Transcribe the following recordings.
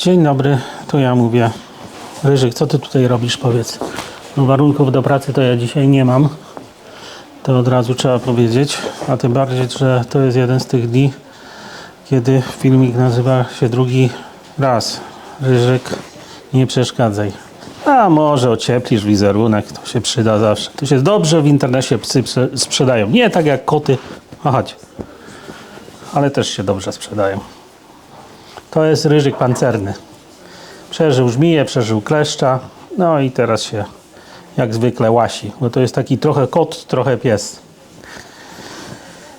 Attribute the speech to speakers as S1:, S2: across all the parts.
S1: Dzień dobry, to ja mówię. Ryżyk, co ty tutaj robisz, powiedz? No, warunków do pracy to ja dzisiaj nie mam. To od razu trzeba powiedzieć. A tym bardziej, że to jest jeden z tych dni, kiedy filmik nazywa się drugi raz. Ryżyk, nie przeszkadzaj. A może ocieplisz wizerunek, to się przyda zawsze. To się dobrze w internecie psy prze- sprzedają. Nie tak jak koty. Chodź. Ale też się dobrze sprzedają. To jest ryżyk pancerny. Przeżył żmiję, przeżył kleszcza, no i teraz się jak zwykle łasi, bo to jest taki trochę kot, trochę pies.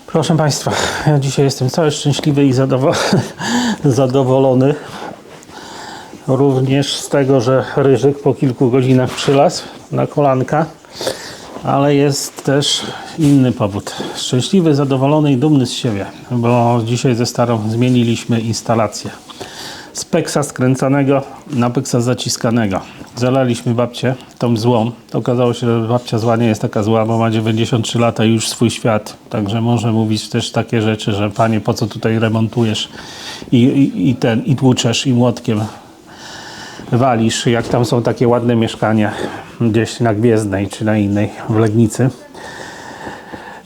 S1: Proszę Państwa, ja dzisiaj jestem cały szczęśliwy i zadowo- zadowolony. Również z tego, że ryżyk po kilku godzinach przylazł na kolanka, ale jest też inny powód. Szczęśliwy, zadowolony i dumny z siebie, bo dzisiaj ze starą zmieniliśmy instalację z peksa skręcanego na peksa zaciskanego. Zalaliśmy babcię tą złą. Okazało się, że babcia zła nie jest taka zła, bo ma 93 lata i już swój świat. Także może mówić też takie rzeczy, że panie, po co tutaj remontujesz i, i, i ten, i tłuczesz i młotkiem walisz, jak tam są takie ładne mieszkania gdzieś na Gwiezdnej czy na innej w Legnicy.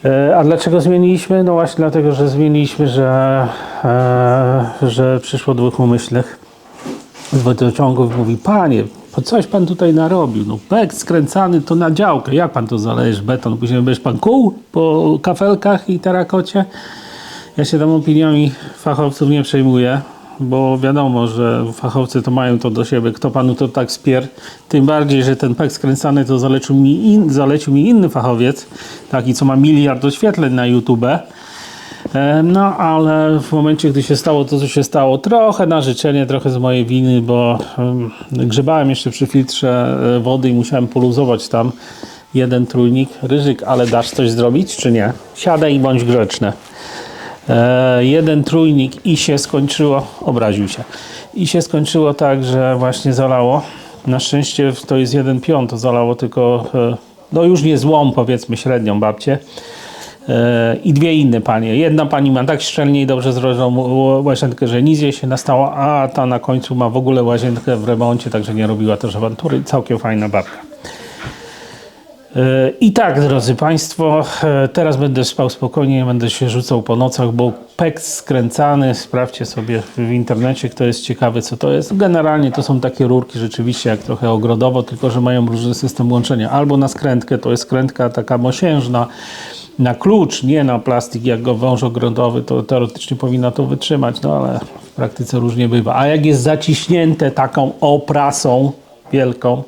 S1: E, A dlaczego zmieniliśmy? No właśnie dlatego, że zmieniliśmy, że, e, że przyszło dwóch umyślnych z wodociągów mówi, panie, po coś pan tutaj narobił? No pek skręcany to na działkę. Jak pan to zalejesz beton? Później będziesz pan kół po kafelkach i terakocie? Ja się tam opiniami fachowców nie przejmuję, bo wiadomo, że fachowcy to mają to do siebie. Kto panu to tak spier? Tym bardziej, że ten pek skręcany to zalecił mi, in, zalecił mi inny fachowiec, taki co ma miliard doświetleń na YouTube. E, No, ale w momencie, gdy się stało to, co się stało, trochę na życzenie, trochę z mojej winy, bo em, grzebałem jeszcze przy filtrze e, wody i musiałem poluzować tam jeden trójnik. Ryżyk, ale dasz coś zrobić, czy nie? Siadaj i bądź grzeczny. E, jeden trójnik i się skończyło, obraził się, i się skończyło tak, że właśnie zalało. Na szczęście to jest jeden piąt, zalało tylko, e, no już nie złą, powiedzmy średnią babcię. E, I dwie inne panie. Jedna pani ma tak szczelnie i dobrze zrobioną łazienkę, że nic jej się nastało, a ta na końcu ma w ogóle łazienkę w remoncie, także nie robiła też awantury. Całkiem fajna babka. E, I tak, drodzy Państwo, e, teraz będę spał spokojnie, nie będę się rzucał po nocach, bo pek skręcany, sprawdźcie sobie w internecie, kto jest ciekawy, co to jest. Generalnie to są takie rurki rzeczywiście jak trochę ogrodowo, tylko że mają różny system łączenia. Albo na skrętkę, to jest skrętka taka mosiężna, na klucz, nie na plastik jak go wąż ogrodowy, to teoretycznie powinna to wytrzymać, no ale w praktyce różnie bywa. A jak jest zaciśnięte taką oprasą wielką,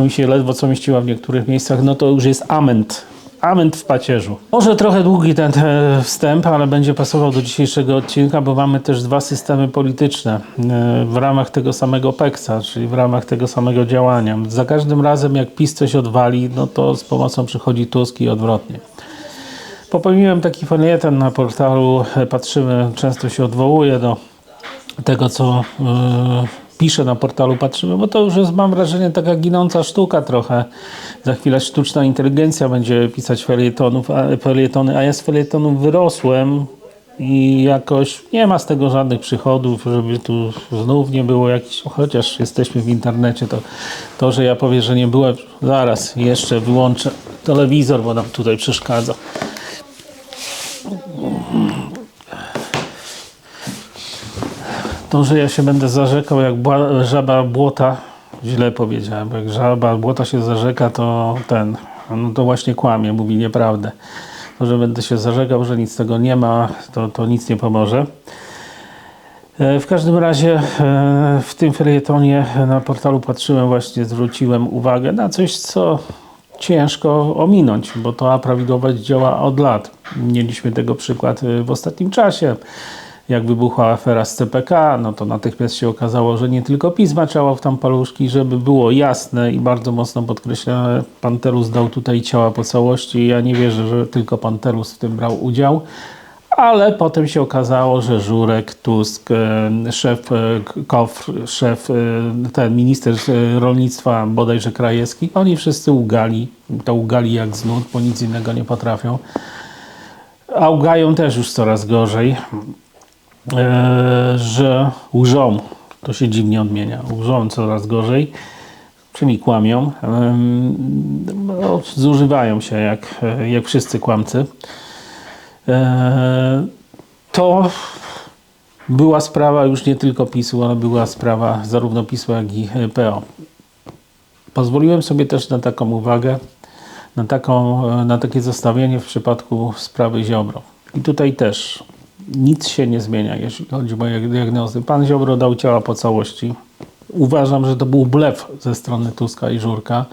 S1: mi się ledwo co mieściła w niektórych miejscach, no to już jest ament. Ament w pacierzu. Może trochę długi ten e, wstęp, ale będzie pasował do dzisiejszego odcinka, bo mamy też dwa systemy polityczne e, w ramach tego samego PEKSA, czyli w ramach tego samego działania. Za każdym razem jak PiS coś odwali, no to z pomocą przychodzi Tusk i odwrotnie. Popełniłem taki felieton na portalu e, Patrzymy, często się odwołuję do tego, co piszę na portalu Patrzymy, bo to już jest, mam wrażenie, taka ginąca sztuka trochę. Za chwilę sztuczna inteligencja będzie pisać felietonów, a, felietony, a ja z felietonów wyrosłem i jakoś nie ma z tego żadnych przychodów, żeby tu znów nie było jakichś, chociaż jesteśmy w internecie, to to, że ja powiem, że nie byłem, zaraz jeszcze wyłączę telewizor, bo nam tutaj przeszkadza. To, że ja się będę zarzekał jak żaba błota, źle powiedziałem, bo jak żaba błota się zarzeka, to ten, no to właśnie kłamie, mówi nieprawdę. To, że będę się zarzekał, że nic tego nie ma, to, to nic nie pomoże. E, W każdym razie e, w tym felietonie na portalu patrzyłem właśnie, zwróciłem uwagę na coś, co ciężko ominąć, bo to prawidłowo działa od lat. Mieliśmy tego przykład e, w ostatnim czasie. Jak wybuchła afera z CPK, no to natychmiast się okazało, że nie tylko PiS maczała w tam paluszki, żeby było jasne i bardzo mocno podkreślone, pan Terus dał tutaj ciała po całości. Ja nie wierzę, że tylko pan Terus w tym brał udział. Ale potem się okazało, że Żurek, Tusk, e, szef e, KOFR, szef, e, ten minister rolnictwa, bodajże Krajewski, oni wszyscy ugali. To ugali jak z bo nic innego nie potrafią. A ugają też już coraz gorzej, że łżą. To się dziwnie odmienia. Używam coraz gorzej. Czy mi kłamią? Zużywają się jak, jak wszyscy kłamcy. E, To była sprawa już nie tylko PiSu, ale była sprawa zarówno PiSu, jak i e, PO. Pozwoliłem sobie też na taką uwagę, na, taką, e, na takie zestawienie w przypadku sprawy Ziobro. I tutaj też nic się nie zmienia, jeśli chodzi o moje diagnozy. Pan Ziobro dał ciała po całości. Uważam, że to był blef ze strony Tuska i Żurka.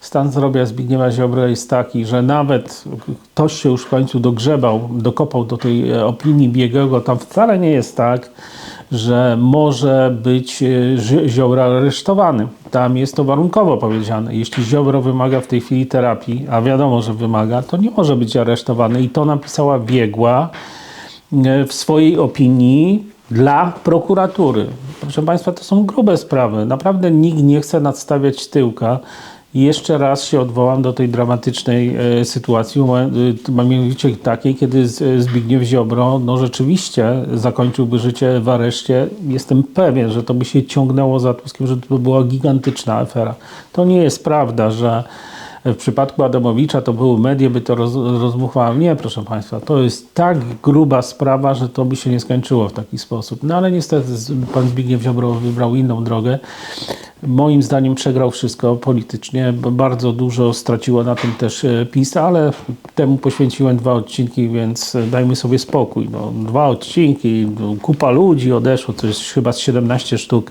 S1: Stan zdrowia Zbigniewa Ziobro jest taki, że nawet ktoś się już w końcu dogrzebał, dokopał do tej e, opinii biegłego. Tam wcale nie jest tak, że może być e, Zi- Ziobro aresztowany. Tam jest to warunkowo powiedziane. Jeśli Ziobro wymaga w tej chwili terapii, a wiadomo, że wymaga, to nie może być aresztowany. I to napisała biegła w swojej opinii dla prokuratury. Proszę Państwa, to są grube sprawy. Naprawdę nikt nie chce nadstawiać tyłka. Jeszcze raz się odwołam do tej dramatycznej e, sytuacji, e, mianowicie takiej, kiedy Zbigniew Ziobro no rzeczywiście zakończyłby życie w areszcie. Jestem pewien, że to by się ciągnęło za Tuskiem, że to by była gigantyczna afera. To nie jest prawda, że w przypadku Adamowicza to były media, by to roz. Nie, proszę Państwa, to jest tak gruba sprawa, że to by się nie skończyło w taki sposób. No ale niestety pan Zbigniew Ziobro wybrał inną drogę. Moim zdaniem przegrał wszystko politycznie, bardzo dużo straciło na tym też e, PiS, ale temu poświęciłem dwa odcinki, więc e, dajmy sobie spokój. No, dwa odcinki, no, kupa ludzi odeszło, to jest chyba z 17 sztuk.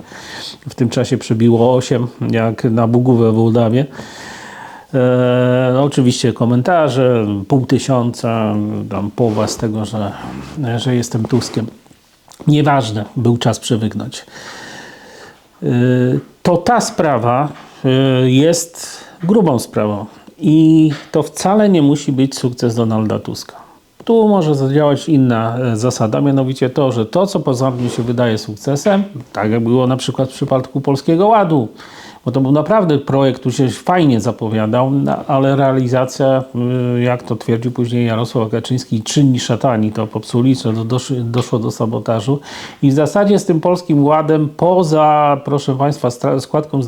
S1: W tym czasie przebiło 8, jak na Bugówę w Mołdawie. E, no oczywiście komentarze, pół tysiąca, tam połowa z tego, że, że jestem Tuskiem. Nieważne, był czas przewygnąć. E, to ta sprawa e, jest grubą sprawą i to wcale nie musi być sukces Donalda Tuska. Tu może zadziałać inna zasada, mianowicie to, że to, co pozornie się wydaje sukcesem, tak jak było na przykład w przypadku Polskiego Ładu, bo to był naprawdę projekt, który się fajnie zapowiadał, no, ale realizacja, y, jak to twierdził później Jarosław Kaczyński, czynni szatani to popsuli, że do- doszło, do sabotażu. I w zasadzie z tym Polskim Ładem, poza, proszę Państwa, składką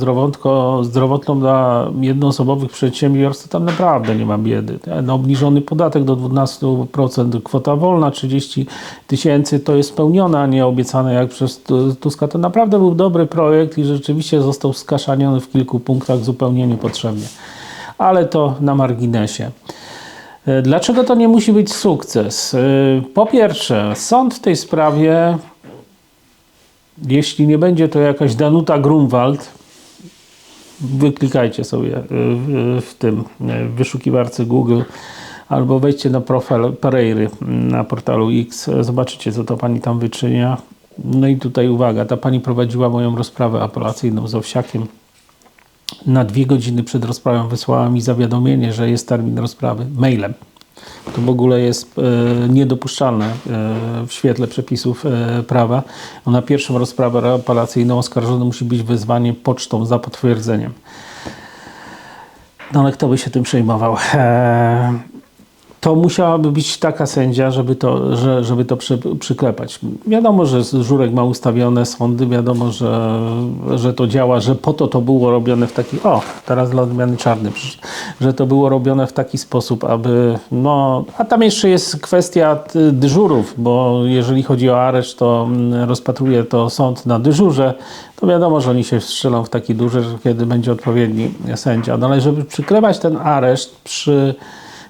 S1: zdrowotną dla jednoosobowych przedsiębiorstw, tam naprawdę nie ma biedy. Ten obniżony podatek do 12%, kwota wolna 30 tysięcy, to jest spełnione, a nie obiecane jak przez Tu- Tuska. To naprawdę był dobry projekt i rzeczywiście został skaszaniony w kilku punktach zupełnie niepotrzebnie. Ale to na marginesie. E, Dlaczego to nie musi być sukces? E, Po pierwsze, sąd w tej sprawie, jeśli nie będzie to jakaś Danuta Grunwald, wyklikajcie sobie e, w, tym w wyszukiwarce Google albo wejdźcie na profil Pereiry na portalu X, zobaczycie co to pani tam wyczynia. No i tutaj uwaga, ta pani prowadziła moją rozprawę apelacyjną z Owsiakiem. Na dwie godziny przed rozprawą wysłała mi zawiadomienie, że jest termin rozprawy mailem. To w ogóle jest e, niedopuszczalne e, w świetle przepisów e, prawa. Na pierwszą rozprawę apelacyjną oskarżony musi być wezwanie pocztą za potwierdzeniem. No ale kto by się tym przejmował? Eee, to musiałaby być taka sędzia, żeby to, że, żeby to przy, przyklepać. Wiadomo, że Żurek ma ustawione sądy, wiadomo, że, że to działa, że po to to było robione w taki, o, teraz dla odmiany czarny, że to było robione w taki sposób, aby, no, a tam jeszcze jest kwestia t- dyżurów, bo jeżeli chodzi o areszt, to mm, rozpatruje to sąd na dyżurze, to wiadomo, że oni się strzelą w taki duży, kiedy będzie odpowiedni sędzia. No ale żeby przyklewać ten areszt przy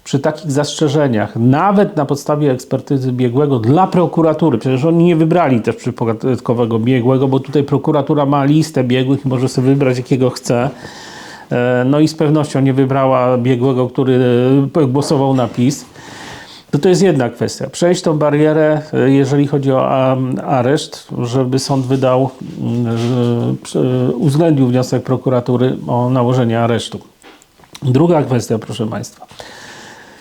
S1: przy takich zastrzeżeniach, nawet na podstawie ekspertyzy biegłego dla prokuratury, przecież oni nie wybrali też przypadkowego biegłego, bo tutaj prokuratura ma listę biegłych i może sobie wybrać jakiego chce. E, No i z pewnością nie wybrała biegłego, który e, głosował na PiS. To to jest jedna kwestia. Przejść tą barierę, e, jeżeli chodzi o areszt, żeby sąd wydał, mm, uwzględnił wniosek prokuratury o nałożenie aresztu. Druga kwestia, proszę Państwa.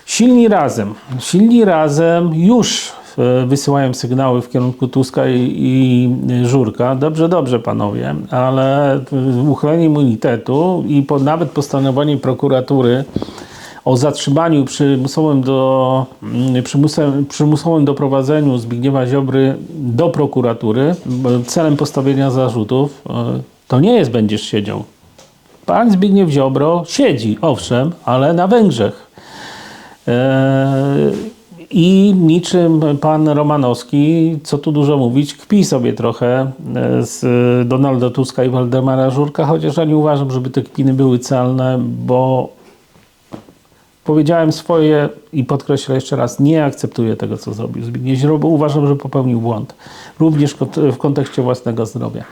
S1: Silni razem. Silni razem już e, wysyłają sygnały w kierunku Tuska i, i Żurka. Dobrze, dobrze panowie, ale e, uchylenie immunitetu i po, nawet postanowienie prokuratury o zatrzymaniu przymusowym, do, mm, przymusem, przymusowym doprowadzeniu Zbigniewa Ziobry do prokuratury celem postawienia zarzutów, e, to nie jest będziesz siedział. Pan Zbigniew Ziobro siedzi, owszem, ale na Węgrzech. E, I niczym pan Romanowski, co tu dużo mówić, kpi sobie trochę e, z Donalda Tuska i Waldemara Żurka, chociaż ja nie uważam, żeby te kpiny były celne, bo powiedziałem swoje i podkreślę jeszcze raz, nie akceptuję tego, co zrobił Zbigniew Ziobro. Uważam, że popełnił błąd, również w kontekście własnego zdrowia.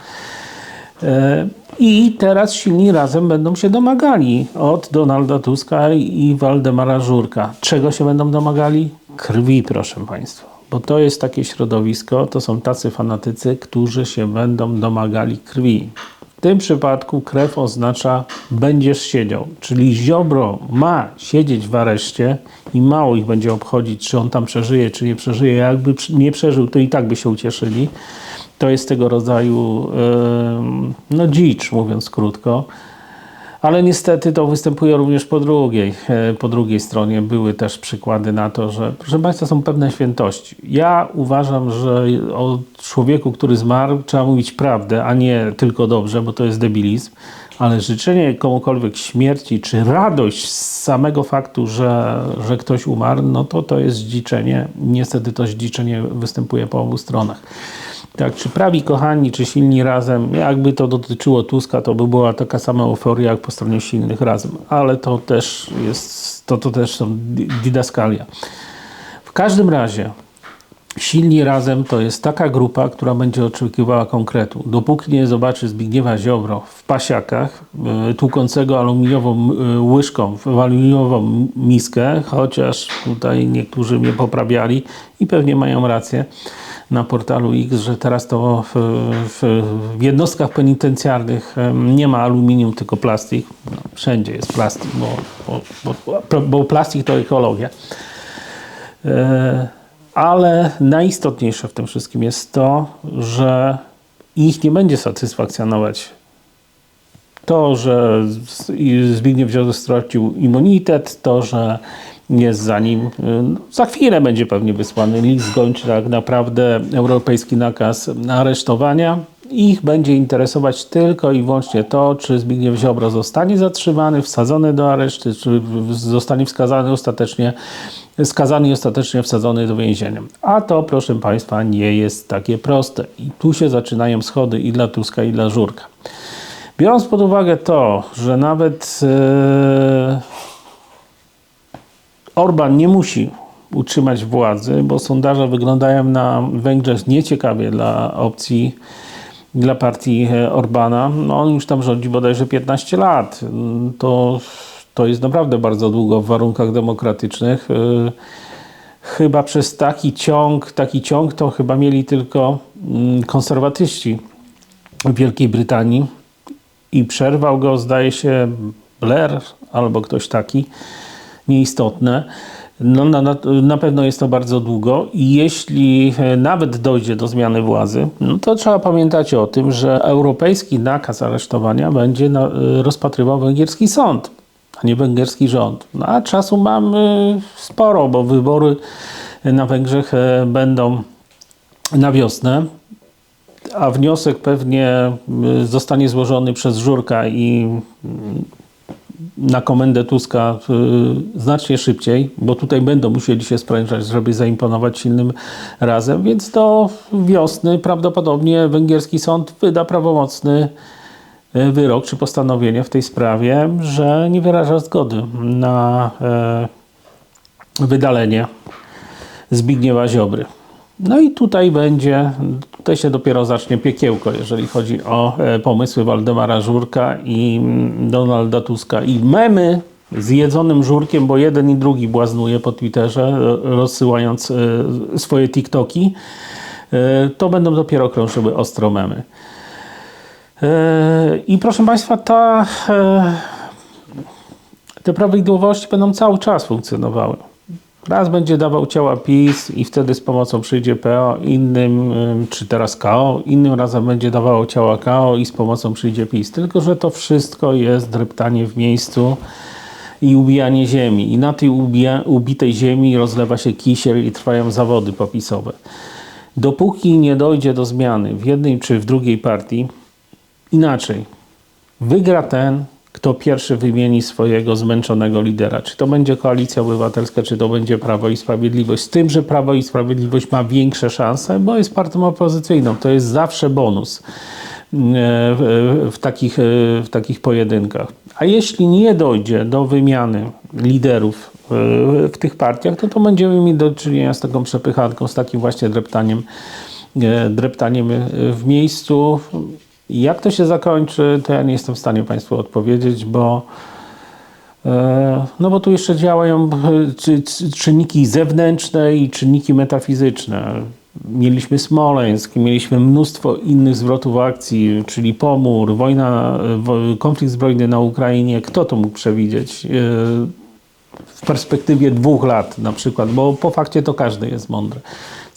S1: E, I teraz silni razem będą się domagali od Donalda Tuska i Waldemara Żurka. Czego się będą domagali? Krwi, proszę Państwa. Bo to jest takie środowisko, to są tacy fanatycy, którzy się będą domagali krwi. W tym przypadku krew oznacza będziesz siedział. Czyli Ziobro ma siedzieć w areszcie i mało ich będzie obchodzić, czy on tam przeżyje, czy nie przeżyje. Jakby nie przeżył, to i tak by się ucieszyli. To jest tego rodzaju no dzicz, mówiąc krótko. Ale niestety to występuje również po drugiej, e, po drugiej stronie. Były też przykłady na to, że, proszę Państwa, są pewne świętości. Ja uważam, że o człowieku, który zmarł, trzeba mówić prawdę, a nie tylko dobrze, bo to jest debilizm. Ale życzenie komukolwiek śmierci, czy radość z samego faktu, że, że ktoś umarł, no to to jest zdziczenie. Niestety to zdziczenie występuje po obu stronach. Tak, czy prawi kochani, czy silni razem, jakby to dotyczyło Tuska, to by była taka sama euforia jak po stronie silnych razem, ale to też jest, to, to też są didaskalia. W każdym razie, Silni Razem to jest taka grupa, która będzie oczekiwała konkretu. Dopóki nie zobaczy Zbigniewa Ziobro w pasiakach, e, tłukącego aluminiową e, łyżką w aluminiową miskę, chociaż tutaj niektórzy mnie poprawiali i pewnie mają rację, na portalu X, że teraz to w, w, w jednostkach penitencjarnych nie ma aluminium, tylko plastik. No, wszędzie jest plastik, bo, bo, bo, bo plastik to ekologia. E, ale najistotniejsze w tym wszystkim jest to, że ich nie będzie satysfakcjonować to, że Zbigniew Ziobro stracił immunitet, to, że jest za nim. Y, za chwilę będzie pewnie wysłany list gończy, tak naprawdę europejski nakaz aresztowania. Ich będzie interesować tylko i wyłącznie to, czy Zbigniew Ziobro zostanie zatrzymany, wsadzony do areszty, czy zostanie wskazany ostatecznie, skazany i ostatecznie wsadzony do więzienia. A to, proszę Państwa, nie jest takie proste. I tu się zaczynają schody i dla Tuska, i dla Żurka. Biorąc pod uwagę to, że nawet yy, Orban nie musi utrzymać władzy, bo sondaże wyglądają na Węgrzech nieciekawie dla opcji, dla partii e, Orbana. No on już tam rządzi bodajże 15 lat. To, to jest naprawdę bardzo długo w warunkach demokratycznych. E, chyba przez taki ciąg, taki ciąg to chyba mieli tylko mm, konserwatyści w Wielkiej Brytanii i przerwał go, zdaje się, Blair albo ktoś taki nieistotne. No, na, na, pewno jest to bardzo długo i jeśli e, nawet dojdzie do zmiany władzy, no to trzeba pamiętać o tym, że europejski nakaz aresztowania będzie na, e, rozpatrywał węgierski sąd, a nie węgierski rząd. No, a czasu mamy sporo, bo wybory na Węgrzech e, będą na wiosnę, a wniosek pewnie zostanie złożony przez Żurka i na komendę Tuska y, znacznie szybciej, bo tutaj będą musieli się sprężać, żeby zaimponować silnym razem, więc do wiosny prawdopodobnie węgierski sąd wyda prawomocny y, wyrok czy postanowienie w tej sprawie, że nie wyraża zgody na y, wydalenie Zbigniewa Ziobry. No i tutaj będzie, tutaj się dopiero zacznie piekiełko, jeżeli chodzi o e, pomysły Waldemara Żurka i mm, Donalda Tuska i memy z jedzonym żurkiem, bo jeden i drugi błaznuje po Twitterze, e, rozsyłając e, swoje TikToki. To będą dopiero krążyły ostro memy. I proszę Państwa, ta, te prawidłowości będą cały czas funkcjonowały. Raz będzie dawał ciała PiS i wtedy z pomocą przyjdzie PO, innym, czy teraz KO, innym razem będzie dawało ciała KO i z pomocą przyjdzie PiS. Tylko, że to wszystko jest dreptanie w miejscu i ubijanie ziemi. I na tej ubija, ubitej ziemi rozlewa się kisiel i trwają zawody popisowe. Dopóki nie dojdzie do zmiany w jednej czy w drugiej partii, inaczej, wygra ten, kto pierwszy wymieni swojego zmęczonego lidera. Czy to będzie Koalicja Obywatelska, czy to będzie Prawo i Sprawiedliwość. Z tym, że Prawo i Sprawiedliwość ma większe szanse, bo jest partią opozycyjną. To jest zawsze bonus w, w, takich, w takich pojedynkach. A jeśli nie dojdzie do wymiany liderów w, w tych partiach, to to będziemy mieli do czynienia z taką przepychanką, z takim właśnie dreptaniem, dreptaniem w miejscu. Jak to się zakończy, to ja nie jestem w stanie Państwu odpowiedzieć, bo e, no bo tu jeszcze działają e, czy, czy, czynniki zewnętrzne i czynniki metafizyczne. Mieliśmy Smoleńsk, mieliśmy mnóstwo innych zwrotów akcji, czyli pomór, wojna, konflikt zbrojny na Ukrainie. Kto to mógł przewidzieć? E, w perspektywie dwóch lat na przykład, bo po fakcie to każdy jest mądry.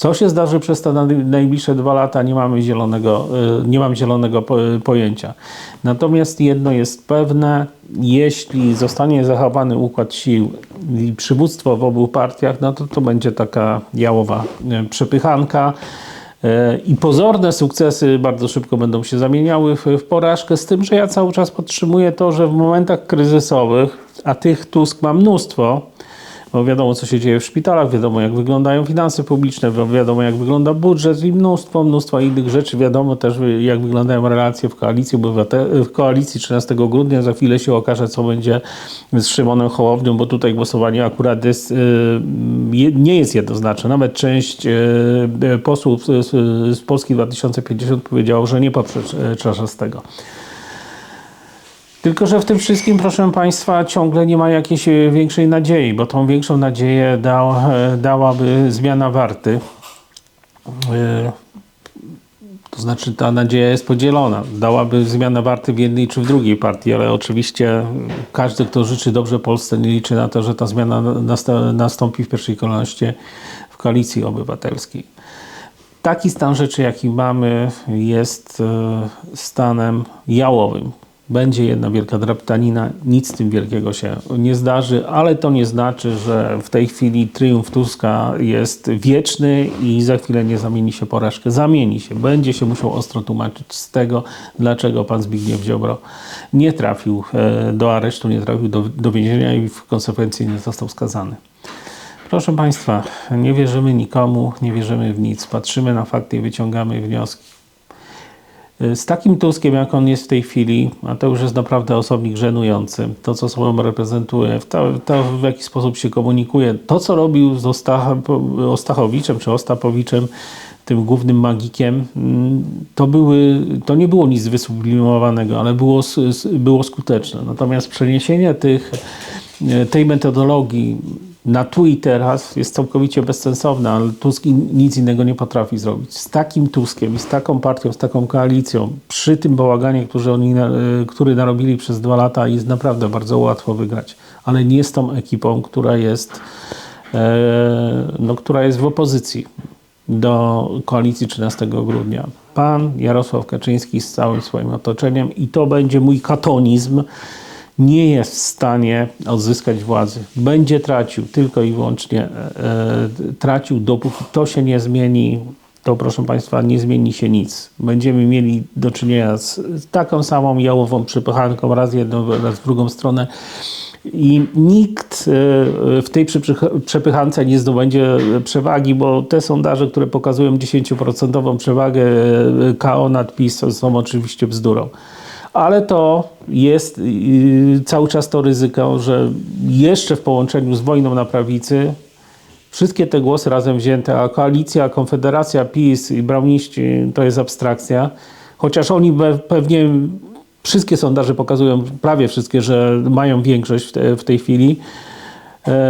S1: Co się zdarzy przez te najbliższe dwa lata, nie mamy zielonego, y, nie mam zielonego pojęcia. Natomiast jedno jest pewne, jeśli zostanie zachowany układ sił i przywództwo w obu partiach, no to to będzie taka jałowa y, przepychanka. Y, I pozorne sukcesy bardzo szybko będą się zamieniały w, w porażkę, z tym, że ja cały czas podtrzymuję to, że w momentach kryzysowych, a tych Tusk ma mnóstwo, bo wiadomo, co się dzieje w szpitalach, wiadomo, jak wyglądają finanse publiczne, wiadomo, jak wygląda budżet i mnóstwo, mnóstwo innych rzeczy. Wiadomo też, jak wyglądają relacje w koalicji, w koalicji 13 grudnia. Za chwilę się okaże, co będzie z Szymonem Hołownią, bo tutaj głosowanie akurat jest, y, nie jest jednoznaczne. Nawet część y, posłów z Polski 2050 powiedziało, że nie poprze Czarzastego. Tylko, że w tym wszystkim, proszę Państwa, ciągle nie ma jakiejś e, większej nadziei, bo tą większą nadzieję e, dałaby zmiana warty. E, to znaczy ta nadzieja jest podzielona. Dałaby zmiana warty w jednej czy w drugiej partii, ale oczywiście każdy, kto życzy dobrze Polsce, nie liczy na to, że ta zmiana nastąpi w pierwszej kolejności w koalicji obywatelskiej. Taki stan rzeczy, jaki mamy, jest stanem jałowym będzie jedna wielka draptanina, nic z tym wielkiego się nie zdarzy, ale to nie znaczy, że w tej chwili triumf Tuska jest wieczny i za chwilę nie zamieni się porażkę. Zamieni się. Będzie się musiał ostro tłumaczyć z tego, dlaczego pan Zbigniew Ziobro nie trafił e, do aresztu, nie trafił do, do więzienia i w konsekwencji nie został skazany. Proszę Państwa, nie wierzymy nikomu, nie wierzymy w nic. Patrzymy na fakty i wyciągamy wnioski. Z takim Tuskiem, jak on jest w tej chwili, a to już jest naprawdę osobnik żenujący, to co sobą reprezentuje, to, to w jaki sposób się komunikuje, to co robił z Ostach, Ostachowiczem czy Ostapowiczem, tym głównym magikiem, mm, to, były, to nie było nic wysublimowanego, ale było, było skuteczne. Natomiast przeniesienie tych, tej metodologii na tu i teraz jest całkowicie bezsensowne, ale Tusk nic innego nie potrafi zrobić. Z takim Tuskiem i z taką partią, z taką koalicją, przy tym bałaganie, który, oni, e, który narobili przez dwa lata, jest naprawdę bardzo łatwo wygrać. Ale nie z tą ekipą, która jest, e, no, która jest w opozycji do koalicji 13 grudnia. Pan Jarosław Kaczyński z całym swoim otoczeniem i to będzie mój katonizm, nie jest w stanie odzyskać władzy. Będzie tracił, tylko i wyłącznie e, e, tracił, dopóki to się nie zmieni, to proszę Państwa, nie zmieni się nic. Będziemy mieli do czynienia z, taką samą jałową przypychanką, raz jedną, raz w drugą stronę. I nikt e, w tej przepychance nie zdobędzie przewagi, bo te sondaże, które pokazują 10% przewagę KO nad PiS są oczywiście bzdurą ale to jest yy, cały czas to ryzyko, że jeszcze w połączeniu z wojną na prawicy wszystkie te głosy razem wzięte, a koalicja, konfederacja, PiS i browniści to jest abstrakcja, chociaż oni pewnie wszystkie sondaże pokazują, prawie wszystkie, że mają większość w, te, w tej chwili,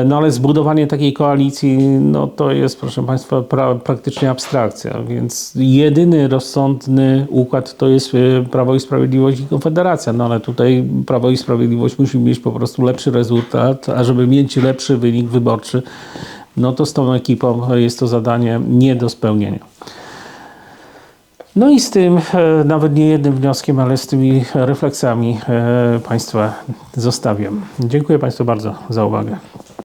S1: no ale zbudowanie takiej koalicji, no to jest, proszę Państwa, pra, praktycznie abstrakcja, więc jedyny rozsądny układ to jest e, Prawo i Sprawiedliwość i Konfederacja, no ale tutaj Prawo i Sprawiedliwość musi mieć po prostu lepszy rezultat, a żeby mieć lepszy wynik wyborczy, no to z tą ekipą jest to zadanie nie do spełnienia. No i z tym, e, nawet nie jednym wnioskiem, ale z tymi refleksjami e, Państwa zostawiam. Dziękuję Państwu bardzo za uwagę.